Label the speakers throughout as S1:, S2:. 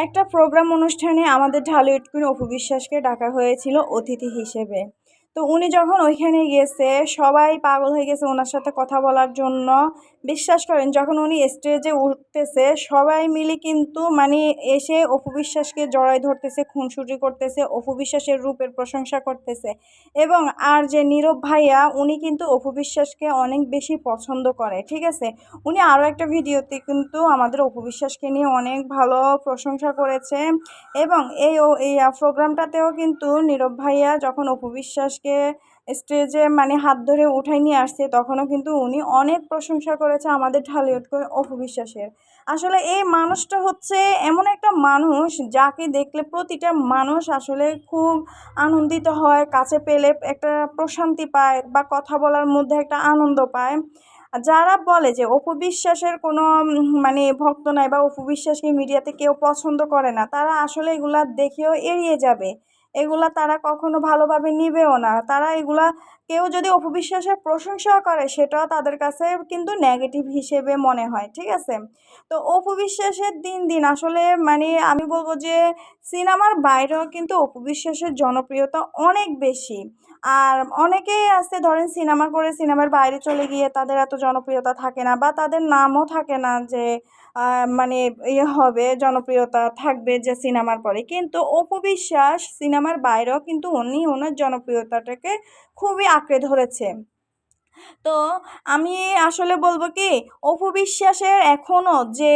S1: একটা প্রোগ্রাম অনুষ্ঠানে আমাদের ঢালু ইটকুন অপু বিশ্বাসকে ডাকা হয়েছিল অতিথি হিসেবে। তো উনি যখন ওইখানে গেছে, সবাই পাগল হয়ে গেছে ওনার সাথে কথা বলার জন্য। বিশ্বাস করেন, যখন উনি স্টেজে উঠতেছে, সবাই মিলে কিন্তু মানে এসে অপু বিশ্বাসকে জড়াই ধরতেছে, খুনসুটি করতেছে, অপু বিশ্বাসের রূপের প্রশংসা করতেছে এবং আর যে নীরব ভাইয়া, উনি কিন্তু অপু বিশ্বাসকে অনেক বেশি পছন্দ করে, ঠিক আছে? উনি আরও একটা ভিডিওতে কিন্তু আমাদের অপু বিশ্বাসকে নিয়ে অনেক ভালো প্রশংসা করেছে এবং এই এই প্রোগ্রামটাতেও কিন্তু নীরব ভাইয়া যখন অপু বিশ্বাসকে স্টেজে মানে হাত ধরে উঠাই নিয়ে আসছে, তখনও কিন্তু উনি অনেক প্রশংসা করেছে আমাদের ঢালিউড করে অপু বিশ্বাসের। আসলে এই মানুষটা হচ্ছে এমন একটা মানুষ যাকে দেখলে প্রতিটা মানুষ আসলে খুব আনন্দিত হয়, কাছে পেলে একটা প্রশান্তি পায় বা কথা বলার মধ্যে একটা আনন্দ পায়। যারা বলে যে অপু বিশ্বাসের কোনো মানে ভক্ত নাই বা অপু বিশ্বাসকে মিডিয়াতে কেউ পছন্দ করে না, তারা আসলে এগুলা দেখেও এড়িয়ে যাবে। এগুলা তারা কখনো ভালোভাবে নিবেও না। তারা এগুলা কেউ যদি অপবিশ্বাসের প্রশংসাও করে সেটাও তাদের কাছে কিন্তু নেগেটিভ হিসেবে মনে হয়, ঠিক আছে? তো অপবিশ্বাসের দিন দিন আসলে মানে আমি বলব যে সিনেমার বাইরেও কিন্তু অপবিশ্বাসের জনপ্রিয়তা অনেক বেশি। আর অনেকেই আছে, ধরেন সিনেমা করে সিনেমার বাইরে চলে গিয়ে তাদের এত জনপ্রিয়তা থাকে না বা তাদের নামও থাকে না যে মানে ইয়ে হবে, জনপ্রিয়তা থাকবে যে সিনেমার পরে। কিন্তু অপবিশ্বাস সিনেমার বাইরেও কিন্তু উনি ওনার জনপ্রিয়তাটাকে খুবই আঁকড়ে ধরেছে। তো আমি আসলে বলব কি অপু বিশ্বাসের এখনও যে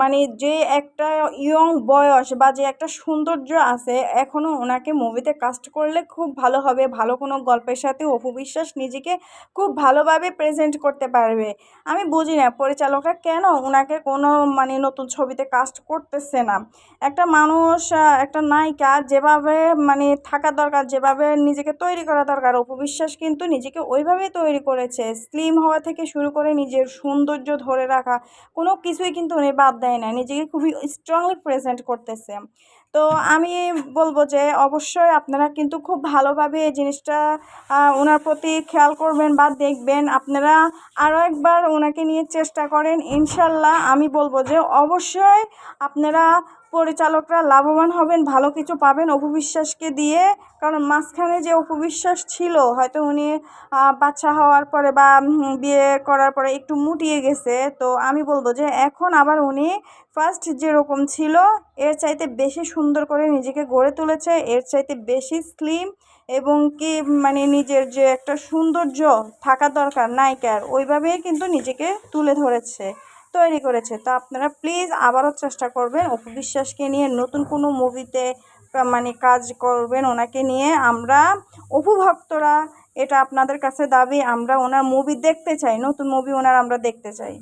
S1: মানে যে একটা ইয়ং বয়স বা যে একটা সৌন্দর্য আছে এখনও ওনাকে মুভিতে কাস্ট করলে খুব ভালো হবে। ভালো কোনো গল্পের সাথে অপু বিশ্বাস নিজেকে খুব ভালোভাবে প্রেজেন্ট করতে পারবে। আমি বুঝি না পরিচালকরা কেন ওনাকে কোনো মানে নতুন ছবিতে কাস্ট করতেছে না। একটা মানুষ একটা নায়িকা যেভাবে মানে থাকা দরকার, যেভাবে নিজেকে তৈরি করা দরকার অপু বিশ্বাস কিন্তু নিজেকে ওইভাবেই তৈরি করেছে। স্লিম হওয়া থেকে শুরু করে নিজের সৌন্দর্য ধরে রাখা, কোনো কিছুই কিন্তু উনি বাদ দেয় না নিজেকে খুবই স্ট্রংলি প্রেজেন্ট করতেছে। তো আমি বলব যে অবশ্যই আপনারা কিন্তু খুব ভালোভাবে এই জিনিসটা ওনার প্রতি খেয়াল করবেন বা দেখবেন। আপনারা আরও একবার ওনাকে নিয়ে চেষ্টা করেন, ইনশাল্লাহ। আমি বলব যে অবশ্যই আপনারা পরিচালকরা লাভবান হবেন, ভালো কিছু পাবেন অপবিশ্বাসকে দিয়ে। কারণ মাঝখানে যে অপবিশ্বাস ছিল, হয়তো উনি বাচ্চা হওয়ার পরে বা বিয়ে করার পরে একটু মুটিয়ে গেছে। তো আমি বলব যে এখন আবার উনি ফার্স্ট যেরকম ছিল, এর চাইতে বেশি সুন্দর করে নিজেকে গড়ে তুলেছে। এর চাইতে বেশি স্লিম এবং কি মানে নিজের যে একটা সৌন্দর্য থাকা দরকার নায়িকার, ওইভাবেই কিন্তু নিজেকে তুলে ধরেছে, তৈরি করেছে। তো আপনারা প্লিজ আবারও চেষ্টা করবেন অপু বিশ্বাসকে নিয়ে নতুন কোনো মুভিতে মানে কাজ করবেন ওনাকে নিয়ে। আমরা অপু ভক্তরা এটা আপনাদের কাছে দাবি, আমরা ওনার মুভি দেখতে চাই, নতুন মুভি ওনার আমরা দেখতে চাই।